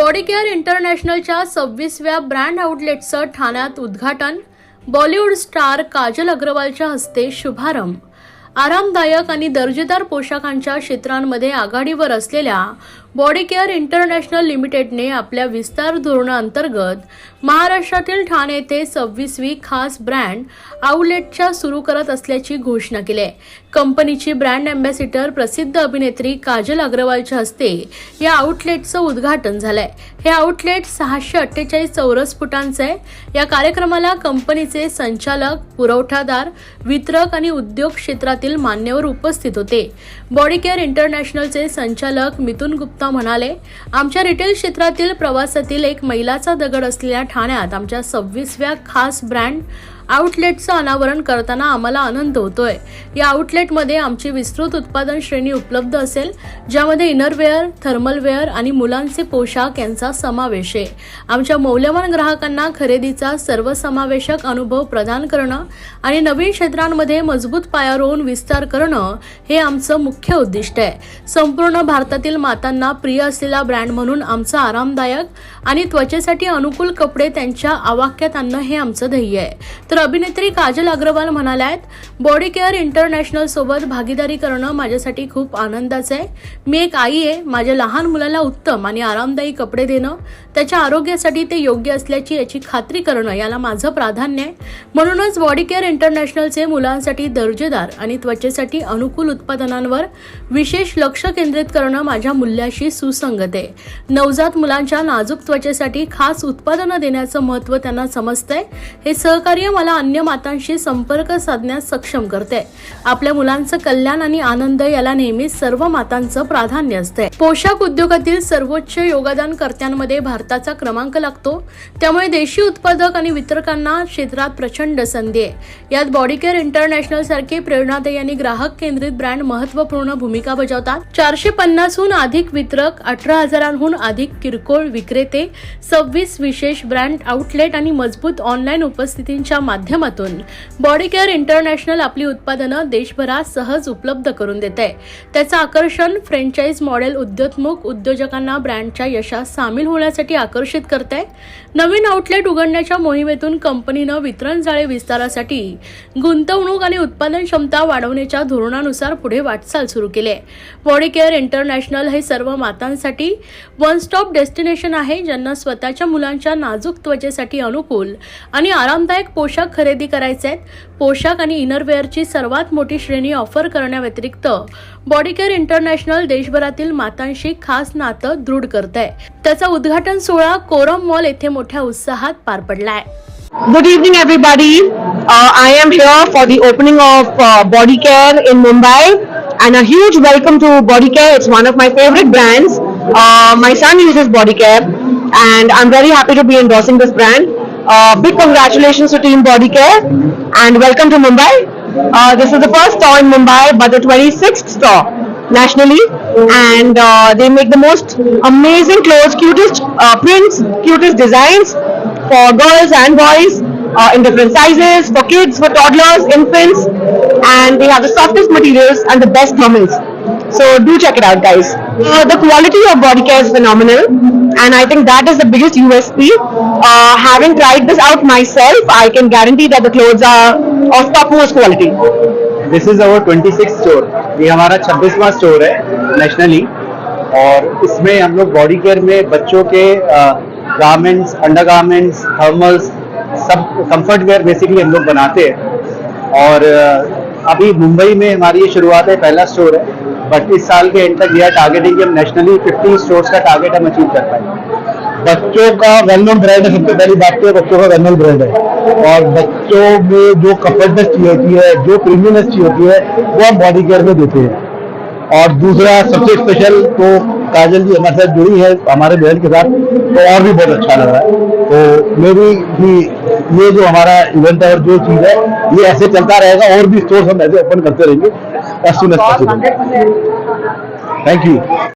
Body care इंटरनॅशनलच्या सव्वीसव्या brand आउटलेटचं ठाण्यात उद्घाटन. बॉलिवूड स्टार काजल अग्रवालच्या हस्ते शुभारंभ. आरामदायक आणि दर्जेदार पोशाखांच्या क्षेत्रांमध्ये आघाडीवर असलेल्या बॉडी केअर इंटरनॅशनल लिमिटेडने आपल्या विस्तार धोरणाअंतर्गत महाराष्ट्रातील ठाणे येथे सव्वीसवी खास ब्रँड आउटलेटच्या सुरू करत असल्याची घोषणा केली आहे. कंपनीची ब्रँड अँबॅसिडर प्रसिद्ध अभिनेत्री काजल अग्रवालच्या हस्ते या आउटलेटचं उद्घाटन झालंय. हे आउटलेट सहाशे अठ्ठेचाळीस चौरस फुटांचं आहे. या कार्यक्रमाला कंपनीचे संचालक पुरवठादार वितरक आणि उद्योग क्षेत्रात देशातील मान्यवर उपस्थित होते. बॉडी केअर इंटरनॅशनलचे संचालक मिथुन गुप्ता म्हणाले आमच्या रिटेल क्षेत्रातील प्रवासातील एक मैलाचा दगड असलेल्या ठाण्यात आमच्या सव्वीसव्या खास ब्रँड आउटलेटचं अनावरण करताना आम्हाला आनंद होतोय. या आउटलेटमध्ये आमची विस्तृत उत्पादन श्रेणी उपलब्ध असेल ज्यामध्ये इनरवेअर थर्मलवेअर आणि मुलांचे पोशाख यांचा समावेश आहे. आमच्या मौल्यवान ग्राहकांना खरेदीचा सर्वसमावेशक अनुभव प्रदान करणं आणि नवीन क्षेत्रांमध्ये मजबूत पाया रोवून विस्तार करणं हे आमचं मुख्य उद्दिष्ट आहे. संपूर्ण भारतातील मातांना प्रिय असलेला ब्रँड म्हणून आमचं आरामदायक आणि त्वचेसाठी अनुकूल कपडे त्यांच्या आवाक्यात आणणं हे आमचं ध्येय आहे. तर अभिनेत्री काजल अग्रवाल म्हणाल्यात बॉडी केअर इंटरनॅशनल सोबत भागीदारी करणं माझ्यासाठी खूप आनंदाचं आहे. मी एक आई आहे. माझ्या लहान मुलाला उत्तम आणि आरामदायी कपडे देणं त्याच्या आरोग्यासाठी ते योग्य असल्याची याची खात्री करणं याला माझं प्राधान्य आहे. म्हणूनच बॉडी केअर इंटरनॅशनलचे मुलांसाठी दर्जेदार आणि त्वचेसाठी अनुकूल उत्पादनांवर विशेष लक्ष केंद्रित करणं माझ्या मूल्याशी सुसंगत आहे. नवजात मुलांच्या नाजूक त्वचेसाठी खास उत्पादनं देण्याचं महत्त्व त्यांना समजतंय. हे सहकार्य मला अन्य मातांशी संपर्क साधण्यास सक्षम करते. आपल्या मुलांचं कल्याण आणि आनंद याला नेहमी सर्व मातांचं प्राधान्य असते. पोशाख उद्योगातील सर्वोच्च योगदानकर्त्यांमध्ये भारताचा क्रमांक लागतो. त्यामुळे देशी उत्पादक आणि वितरकांना क्षेत्रात प्रचंड संधी आहे. यात बॉडी केअर इंटरनॅशनल सारखे प्रेरणादायी आणि ग्राहक केंद्रित ब्रँड महत्त्वपूर्ण भूमिका बजावतात. चारशे पन्नासहून अधिक वितरक अठरा हजारांहून अधिक किरकोळ विक्रेते सव्वीस विशेष ब्रँड आउटलेट आणि मजबूत ऑनलाईन उपस्थितींच्या माध्यमातून. बॉडी केअर इंटरनॅशनल आपली उत्पादनं देशभरात सहज उपलब्ध करून देते. त्याचं आकर्षण फ्रँचाईज मॉडेल उद्योगमुख उद्योजकांना ब्रँडच्या यशात सामील होण्यासाठी आकर्षित करते. नवीन आउटलेट उघडण्याच्या मोहिमेतून कंपनीनं वितरण जाळे विस्तारासाठी गुंतवणूक आणि उत्पादन क्षमता वाढवण्याच्या धोरणानुसार पुढे वाटचाल सुरू केली. आहे बॉडी केअर इंटरनॅशनल हे सर्व मातांसाठी वन स्टॉप डेस्टिनेशन आहे ज्यांना स्वतःच्या मुलांच्या नाजूक त्वचेसाठी अनुकूल आणि आरामदायक पोशाख खरेदी करायचे आहेत पोशाख आणि इनरवेअरची सर्वात मोठी श्रेणी ऑफर करण्याव्यतिरिक्त बॉडी केअर इंटरनॅशनल देशभरातील मातांशी खास नातं दृढ करत आहे त्याचा उद्घाटन सोहळा कोरम मॉल येथे मोठ्या उत्साहात पार पडलाय Good evening, everybody. Uh, I am here for the opening of uh, Body Care in Mumbai, and a huge welcome to Body Care. It's one of my favorite brands. Uh, my son uses Body Care, and I'm very happy to be endorsing this brand. Uh, big congratulations to Team Body Care, and welcome to Mumbai. Uh, this is the first store in Mumbai, but the 26th store nationally, and uh, they make the most amazing clothes, cutest uh, prints, cutest designs for girls and boys uh, in different sizes, for kids, for toddlers, infants, and they have the softest materials and the best thermals. So do check it out, guys. Uh, the quality of body care is phenomenal, and I think that is the biggest USP. Uh, having tried this out myself, I can guarantee that the clothes are of topmost quality. Is our twenty six store ये हमारा छब्बीसवा store है nationally और इसमें हम लोग body care में बच्चों के garments under garments thermals सब कंफर्ट वेयर बेसिकली हम लोग बनाते हैं और अभी मुंबई में हमारी ये शुरुआत है पहला स्टोर है बट इस साल के एंड तक यह टारगेट है कि हम नेशनली 50 स्टोर्स का टारगेट हम अचीव कर पाएँगे बच्चों का वेल नोन ब्रांड है, सबसे पहली बात तो ये बच्चों का वेल नोन ब्रांड है। और बच्चों में जो कम्फर्टनेस चाहिए होती है, जो प्रीमियमनेस चाहिए होती है, वो हम बॉडी केयर में देते हैं। और दूसरा, सबसे स्पेशल तो काजल जी हमारे साथ जुड़ी है, हमारे बहन के साथ तो और भी बहुत अच्छा लग रहा है। तो मेरी भी ये जो हमारा इवेंट है और जो चीज़ है, ये ऐसे चलता रहेगा, और भी स्टोर हम ऐसे ओपन करते रहेंगे। As soon as possible thank you